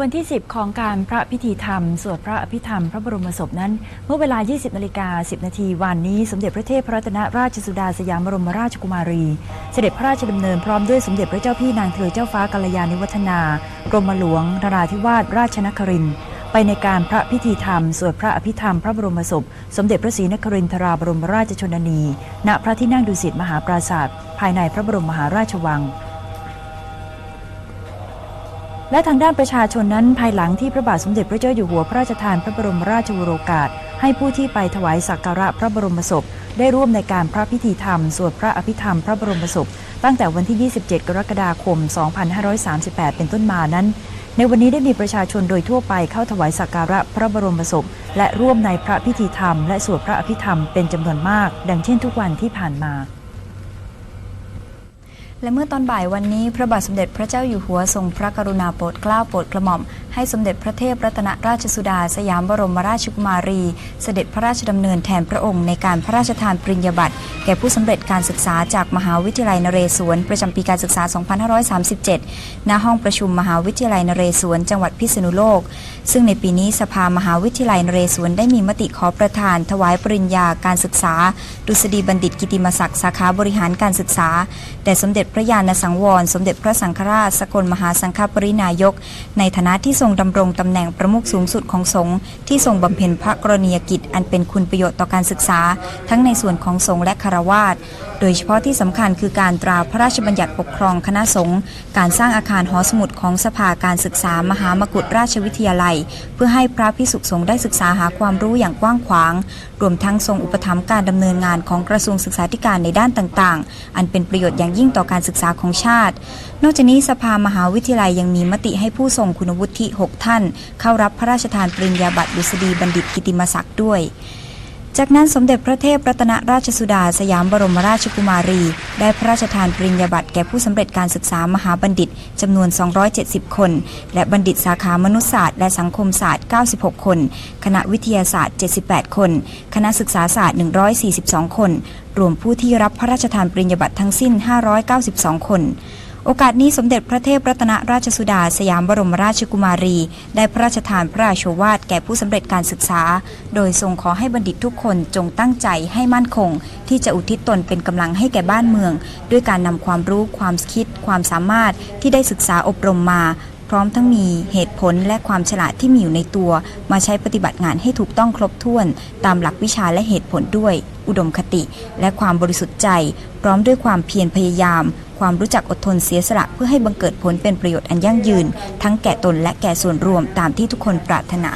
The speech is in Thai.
วันที่ 10 ของการพระพิธีธรรม สวดพระอภิธรรมพระบรมศพนั้น เมื่อเวลา 20นาฬิกา10 นาทีวันนี้ สมเด็จพระเทพพระรัตนราชสุดาสยามบรมราชกุมารี เสด็จพระราชดำเนินพร้อมด้วยสมเด็จพระเจ้าพี่นางเธอเจ้าฟ้ากัลยาณิวัฒนากรมหลวงนราธิวาสราชนครินทร์ไปในการพระพิธีธรรม สวดพระอภิธรรม พระบรมศพ สมเด็จพระศรีนครินทราบรมราชชนนี ณพระที่นั่งดุสิตมหาปราศาสตร์ภายในพระบรมมหาราชวัง และทางด้านประชาชนนั้นภายหลังที่พระบาทสมเด็จพระเจ้าอยู่หัวพระราชทานพระบรมราชวโรกาส ให้ผู้ที่ไปถวายสักการะพระบรมศพ ได้ร่วมในการพระพิธีธรรม สวดพระอภิธรรมพระบรมศพ ตั้งแต่วันที่ 27 กรกฎาคม 2538 เป็นต้นมานั้น ในวันนี้ได้มีประชาชนโดยทั่วไปเข้าถวายสักการะพระบรมศพ และร่วมในพระพิธีธรรม และสวดพระอภิธรรมเป็นจำนวนมาก ดังเช่นทุกวันที่ผ่านมา และเมื่อตอนบ่ายวันนี้พระบาทสมเด็จพระเจ้าอยู่หัวทรงพระกรุณาโปรดเกล้าโปรดกระหม่อม ให้สมเด็จพระเทพรัตนราชสุดาสยามบรมราชกุมารี เสด็จพระราชดำเนินแทนพระองค์ในการพระราชทานปริญญาบัตรแก่ผู้สำเร็จการศึกษาจากมหาวิทยาลัยนเรศวร ประจำปีการศึกษา 2537 ณ ห้องประชุมมหาวิทยาลัยนเรศวร จังหวัดพิษณุโลก ซึ่งในปีนี้สภามหาวิทยาลัยนเรศวรได้มีมติขอประทาน ถวายปริญญาการศึกษา ดุษฎีบัณฑิตกิติมศักดิ์สาขาบริหารการศึกษาแด่สมเด็จพระญาณสังวร สมเด็จพระสังฆราช สกลมหาสังฆปรินายก ในฐานะที่ทรงดำรงตำแหน่งประมุขสูงสุดของสงฆ์ที่ทรงบำเพ็ญพระกรณียกิจ อันเป็นคุณประโยชน์ต่อการศึกษา ทั้งในส่วนของสงฆ์และคารวาสโดยเฉพาะที่สำคัญคือการตราพระราชบัญญัติปกครองคณะสงฆ์การสร้างอาคารหอสมุดของสภาการศึกษามหามกุฏราชวิทยาลัย เพื่อให้พระพิสุสงฆ์ได้ศึกษาหาความรู้อย่างกว้างขวางรวมทั้งทรงอุปถัมภ์การดำเนินงานของกระทรวงศึกษาธิการในด้านต่างๆ อันเป็นประโยชน์อย่างยิ่งต่อการศึกษาของชาติ นอกจากนี้สภามหาวิทยาลัยยังมีมติให้ผู้ทรงคุณวุฒิ 6 ท่าน เข้ารับพระราชทานปริญญาบัตรดุษฎีบัณฑิตกิติมศักดิ์ด้วย จากนั้นสมเด็จพระเทพรัตนราชสุดาสยามบรมราชกุมารี ได้พระราชทานปริญญาบัตรแก่ผู้สำเร็จการศึกษามหาบัณฑิตจำนวน 270 คน และบัณฑิตสาขามนุษยศาสตร์และสังคมศาสตร์ 96 คน คณะวิทยาศาสตร์ 78 คน คณะศึกษาศาสตร์ 142 คน รวมผู้ที่รับพระราชทานปริญญาบัตรทั้งสิ้น 592 คน โอกาสนี้สมเด็จพระเทพรัตนราชสุดาสยามบรมราชกุมารี ได้พระราชทานพระราชวาทแก่ผู้สำเร็จการศึกษา โดยทรงขอให้บัณฑิตทุกคนจงตั้งใจให้มั่นคง ที่จะอุทิศตนเป็นกำลังให้แก่บ้านเมือง ด้วยการนำความรู้ความคิด ความสามารถที่ได้ศึกษาอบรมมา พร้อมทั้งมีเหตุผลและความฉลาดที่มีอยู่ในตัว มาใช้ปฏิบัติงานให้ถูกต้องครบถ้วน ตามหลักวิชาและเหตุผลด้วย อุดมคติ และความบริสุทธิ์ใจ พร้อมด้วยความเพียรพยายาม ความรู้จักอดทนเสียสละเพื่อให้บังเกิดผลเป็นประโยชน์อันยั่งยืน ทั้งแก่ตนและแก่ส่วนรวมตามที่ทุกคนปรารถนา